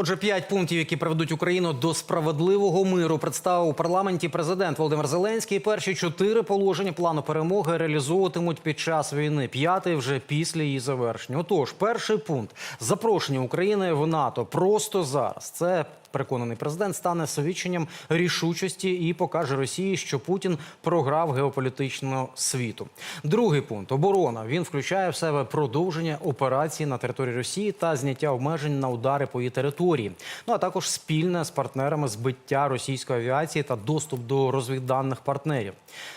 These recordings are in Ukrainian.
Отже, п'ять пунктів, які приведуть Україну до справедливого миру, представив у парламенті президент Володимир Зеленський. Перші чотири положення плану перемоги реалізовуватимуть під час війни. П'ятий вже після її завершення. Отож, перший пункт запрошення України в НАТО просто зараз. Це переконаний президент стане свідченням рішучості і покаже Росії, що Путін програв геополітичного світу. Другий пункт оборона. Він включає в себе продовження операцій на території Росії та зняття обмежень на удари по її території. Ну а також спільне з партнерами збиття російської авіації та доступ до розвідданих партнерів.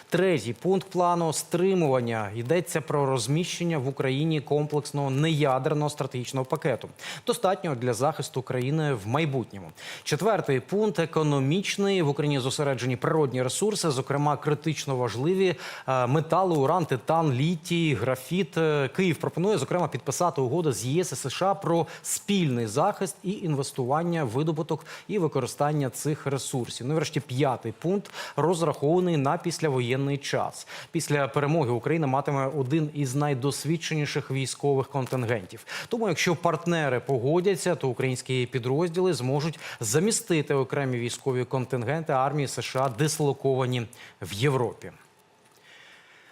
Третій пункт плану стримування йдеться про розміщення в Україні комплексного неядерного стратегічного пакету, достатньо для захисту країни в майбутньому. Четвертий пункт економічний в Україні зосереджені природні ресурси, зокрема критично важливі е, метали, уран, титан, літій, графіт. Е, Київ пропонує зокрема підписати угоду з ЄС і США про спільний захист і інвестування, видобуток і використання цих ресурсів. Ну, і врешті, п'ятий пункт розрахований на післявоєнний час. Після перемоги Україна матиме один із найдосвідченіших військових контингентів. Тому, якщо партнери погодяться, то українські підрозділи зможуть замістити окремі військові контингенти армії США, дислоковані в Європі.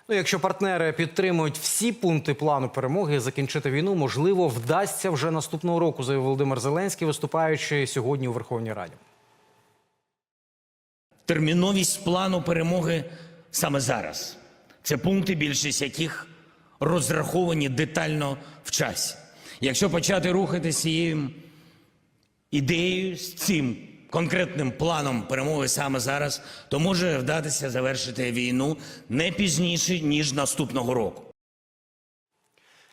Ну, якщо партнери підтримують всі пункти плану перемоги, закінчити війну можливо вдасться вже наступного року, заявив Володимир Зеленський, виступаючи сьогодні у Верховній Раді. терміновість плану перемоги саме зараз. Це пункти, більшість яких розраховані детально в часі. Якщо почати рухатися цією ідеєю, з цим конкретним планом перемоги саме зараз, то може вдатися завершити війну не пізніше, ніж наступного року.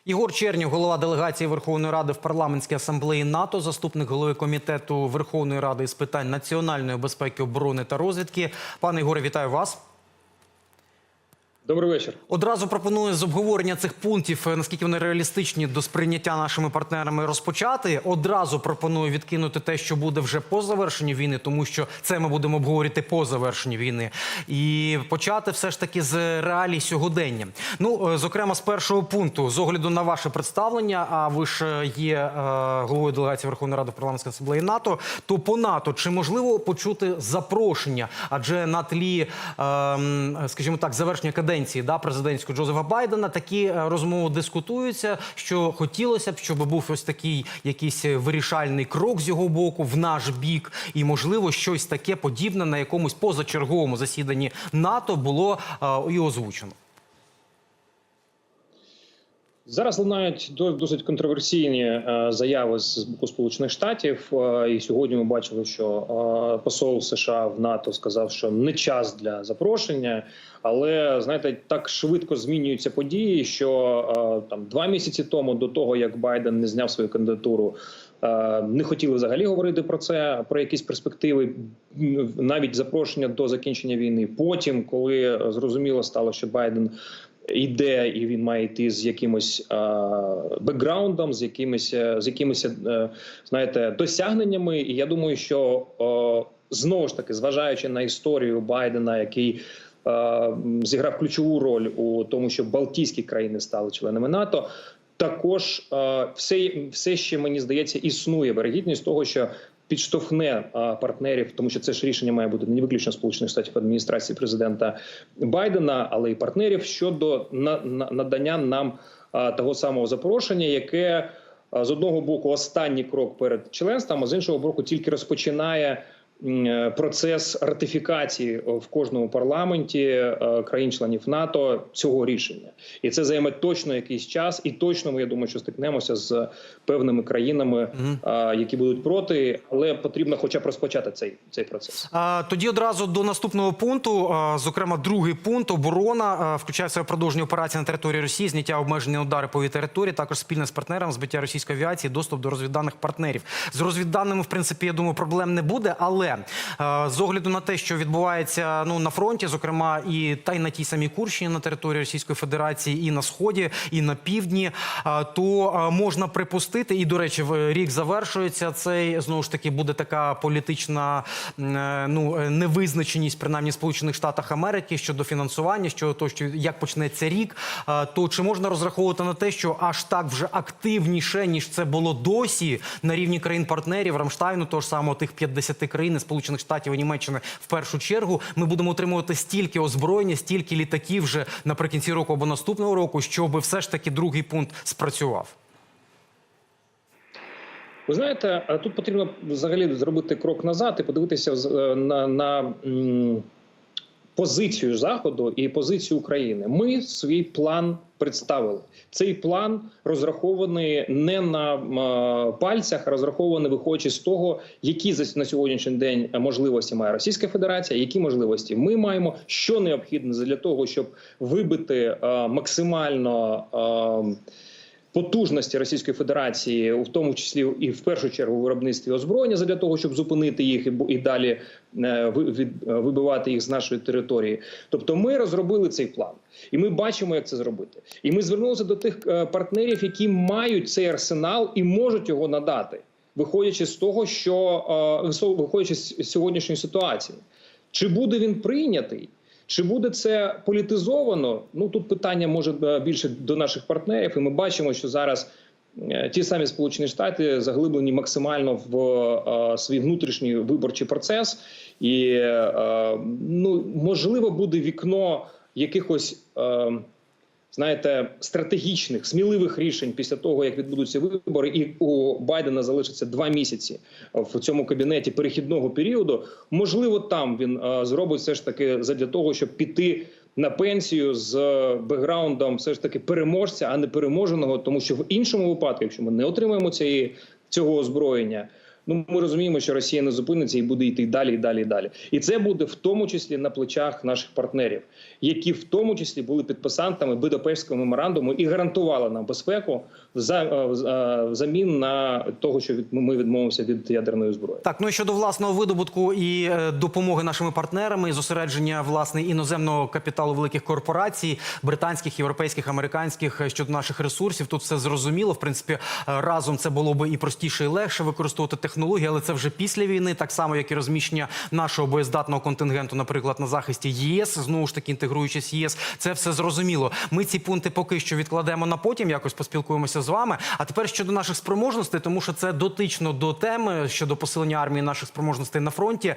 Ігор Чернів, голова делегації Верховної Ради в парламентській асамблеї НАТО, заступник голови комітету Верховної Ради з питань національної безпеки, оборони та розвідки. Пане Ігоре, вітаю вас. Добрий вечір. Одразу пропоную з обговорення цих пунктів, е, наскільки вони реалістичні до сприйняття нашими партнерами розпочати. Одразу пропоную відкинути те, що буде вже по завершенні війни, тому що це ми будемо обговорити по завершенні війни, і почати все ж таки з реалій сьогодення. Ну, е, зокрема, з першого пункту, з огляду на ваше представлення, а ви ж е, є головою делегації Верховної Ради в парламентській асамблеї НАТО. То по НАТО чи можливо почути запрошення? Адже на тлі, е, скажімо так, завершення каденції да, президентського Джозефа Байдена такі е, розмови дискутуються, що хотілося б, щоб був ось такий якийсь е, вирішальний крок з його боку в наш бік, і можливо щось таке подібне на якомусь позачерговому засіданні НАТО було е, і озвучено. Зараз лунають до- досить контроверсійні е, заяви з боку Сполучених Штатів. Е, і сьогодні ми бачили, що е, посол США в НАТО сказав, що не час для запрошення. Але знаєте, так швидко змінюються події, що там два місяці тому, до того як Байден не зняв свою кандидатуру. Не хотіли взагалі говорити про це, про якісь перспективи, навіть запрошення до закінчення війни. Потім, коли зрозуміло стало, що Байден йде, і він має йти з якимось бекграундом, з якимись е, з якимись е, знаєте досягненнями. І я думаю, що знову ж таки, зважаючи на історію Байдена, який зіграв ключову роль у тому, що Балтійські країни стали членами НАТО. Також все, все ще мені здається існує вирогідність того, що підштовхне партнерів, тому що це ж рішення має бути не виключно сполучених штатів адміністрації президента Байдена, але й партнерів щодо на, на, надання нам того самого запрошення, яке з одного боку останній крок перед членством, а з іншого боку, тільки розпочинає е, процес ратифікації в кожному парламенті е, країн-членів НАТО цього рішення, і це займе точно якийсь час, і точно ми я думаю, що стикнемося з певними країнами, які будуть проти, але потрібно, хоча б розпочати цей цей процес. А, Тоді одразу до наступного пункту, зокрема, другий пункт оборона включає в себе продовження операції на території Росії, зняття обмежень на удари по території, також спільне з партнером, збиття російської авіації, доступ до розвідданих партнерів. З розвідданими, в принципі, я думаю, проблем не буде. Але Але е, з огляду на те, що відбувається ну на фронті, зокрема, і та й на тій самій Курщині на території Російської Федерації, і на сході, і на півдні, е, то е, можна припустити, і до речі, рік завершується цей знову ж таки буде така політична ну невизначеність, принаймні Сполучених Штатах Америки щодо фінансування, щодо того, що як почнеться рік. То чи можна розраховувати на те, що аж так вже активніше ніж це було досі на рівні країн-партнерів Рамштайну, того ж самого тих 50 країн Сполучених Штатів і Німеччини в першу чергу, ми будемо отримувати стільки озброєння, стільки літаків вже наприкінці року або наступного року, щоб все ж таки другий пункт спрацював. Ви знаєте, тут потрібно взагалі зробити крок назад і подивитися з- на, на позицію Заходу і позицію України. Ми свій план представили. Цей план розрахований не на пальцях, а розрахований виходячи з того, які на сьогоднішній день можливості має Російська Федерація, які можливості ми маємо, що необхідно для того, щоб вибити е, максимально. Потужності Російської Федерації, у тому числі і в першу чергу виробництві озброєння, для того, щоб зупинити їх і далі е, е, вибивати їх з нашої території. Тобто, ми розробили цей план, і ми бачимо, як це зробити. І ми звернулися до тих е, партнерів, які мають цей арсенал і можуть його надати, виходячи з того, що виходячи з сьогоднішньої ситуації. Чи буде він прийнятий? Чи буде це політизовано? Ну тут питання може е, більше до наших партнерів, і ми бачимо, що зараз е, ті самі Сполучені Штати заглиблені максимально в е, свій внутрішній виборчий процес, і ну можливо буде вікно якихось. Е, Знаєте, стратегічних сміливих рішень після того, як відбудуться вибори, і у Байдена залишиться два місяці в цьому кабінеті перехідного періоду. Можливо, там він е, зробить все ж таки задля того, щоб піти на пенсію з е, бекграундом, все ж таки переможця, а не переможеного, тому що в іншому випадку, якщо ми не отримаємо цієї цього озброєння. Ну, ми розуміємо, що Росія не зупиниться і буде йти далі, і далі, і далі. І це буде в тому числі на плечах наших партнерів, які в тому числі були підписантами Будапештського меморандуму і гарантували нам безпеку е, е, взамін на того, що ми відмовимося від ядерної зброї. Так, ну і щодо власного видобутку і е, допомоги нашими партнерами, і зосередження власне іноземного капіталу великих корпорацій, британських, європейських, американських щодо наших ресурсів, тут все зрозуміло. В принципі, разом це було би і простіше, і легше використовувати технології, але це вже після війни, так само як і розміщення нашого боєздатного контингенту, наприклад, на захисті ЄС, знову ж таки інтегруючись ЄС. Це все зрозуміло. Ми ці пункти поки що відкладемо на потім, якось поспілкуємося з вами. А тепер щодо наших спроможностей, тому що це дотично до теми щодо посилення армії наших спроможностей на фронті.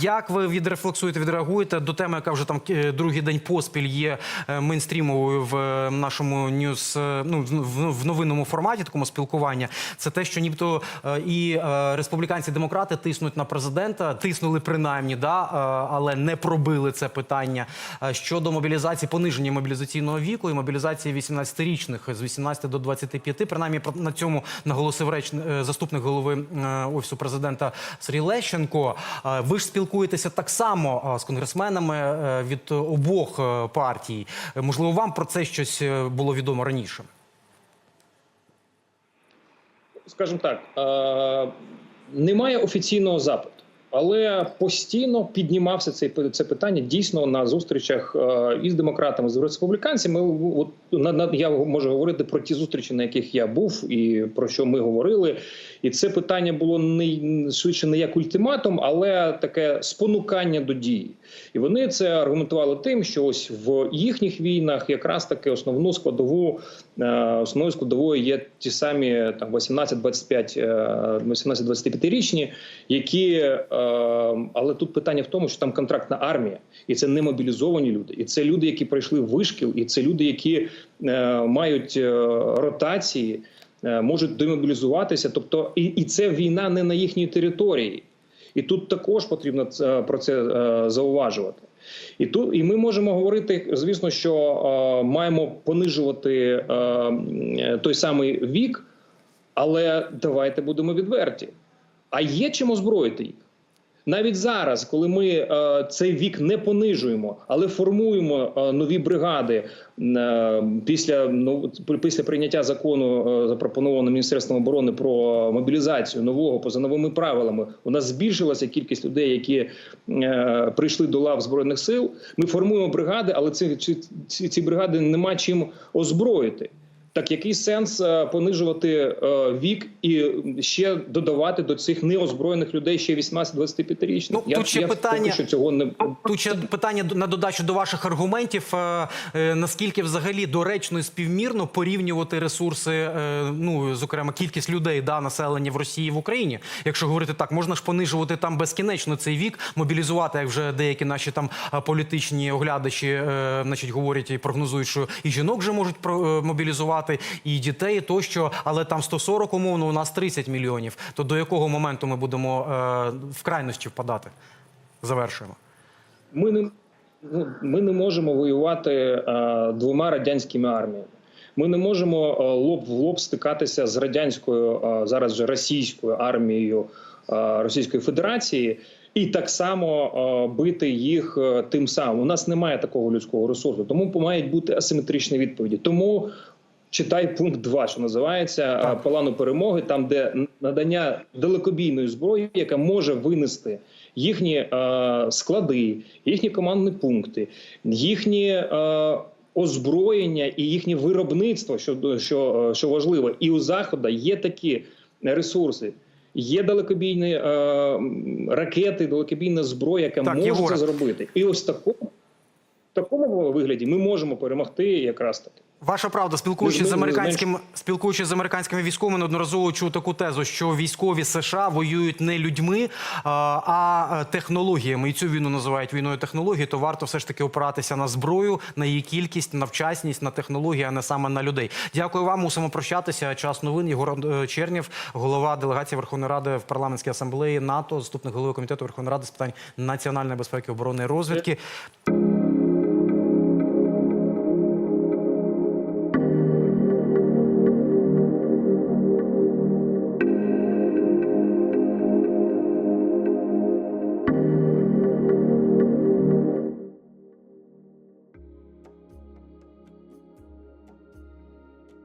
Як ви відрефлексуєте, відреагуєте до теми, яка вже там е, другий день поспіль є е, мейнстрімовою в е, нашому ньюс, е, ну в- новинному форматі такому спілкування? Це те, що нібито е, і е, республіканці демократи тиснуть на президента, тиснули принаймні, да, е, але не пробили це питання Е, щодо мобілізації, пониження мобілізаційного віку і мобілізації 18-річних з 18 до 25. Принаймні на цьому наголосив реч е, заступник голови офісу президента Сергій Лещенко. Ви ж спілкуєтеся так само з конгресменами від обох партій. Можливо, вам про це щось було відомо раніше. Скажімо так, е, немає офіційного запиту, але постійно піднімався цей це питання дійсно на зустрічах е, із демократами з республіканцями. От на, на я можу говорити про ті зустрічі, на яких я був, і про що ми говорили. І це питання було не швидше не як ультиматум, але таке спонукання до дії. І вони це аргументували тим, що ось в їхніх війнах якраз таки основну складову е, основною складовою є ті самі там 18-25 е, 18-25 річні, які е, але тут питання в тому, що там контрактна армія, і це не мобілізовані люди, і це люди, які пройшли вишкіл, і це люди, які е, мають е, ротації, е, можуть демобілізуватися. Тобто, і, і це війна не на їхній території. І тут також потрібно про це зауважувати. І тут і ми можемо говорити, звісно, що е, маємо понижувати е, той самий вік, але давайте будемо відверті. А є чим озброїти їх? Навіть зараз, коли ми е, цей вік не понижуємо, але формуємо е, нові бригади е, після ну, після прийняття закону, запропонованого міністерством оборони про мобілізацію нового поза новими правилами, у нас збільшилася кількість людей, які прийшли до лав збройних сил. Ми формуємо бригади, але ці, ці, ці бригади нема чим озброїти. Так який сенс е, понижувати е, вік і ще додавати до цих неозброєних людей ще 18-25 річних? Ну, я, тут ще я питання- що цього не Тут ще питання на додачу до ваших аргументів. Е, Наскільки взагалі доречно і співмірно порівнювати ресурси, ну зокрема кількість людей да населення в Росії в Україні? Якщо говорити так, можна ж понижувати там безкінечно цей вік, мобілізувати, як вже деякі наші там політичні оглядачі, значить, говорять і прогнозують, що і жінок вже можуть про- е, і дітей, і тощо, але там 140 умовно, у нас 30 мільйонів. То до якого моменту ми будемо е, в крайності впадати? Завершуємо. ми не ми не можемо воювати е, двома радянськими арміями. Ми не можемо е, лоб в лоб стикатися з радянською е, зараз вже російською армією е, Російської Федерації. І так само е, бити їх е, тим самим. У нас немає такого людського ресурсу, тому мають бути асиметричні відповіді. Тому читай пункт 2, що називається е, плану перемоги, там де надання далекобійної зброї, яка може винести їхні е, склади, їхні командні пункти, їхні е, озброєння і їхнє виробництво, що, що, е, що важливо, і у заходу є такі ресурси. Є далекобійні е, ракети, далекобійна зброя, яка Так, може це зробити. І ось в такому, в такому вигляді ми можемо перемогти якраз таки. Ваша правда, спілкуючись з американським, спілкуючись з американськими військовими, неодноразово чув таку тезу, що військові США воюють не людьми, а, а технологіями. І цю війну називають війною технологій. То варто все ж таки опиратися на зброю, на її кількість, на вчасність, на технології, а не саме на людей. Дякую вам. Мусимо прощатися. Час новин. Єгор е, Чернєв, голова делегації Верховної Ради в парламентській асамблеї НАТО, заступник голови комітету Верховної Ради з питань національної безпеки, оборони і розвідки.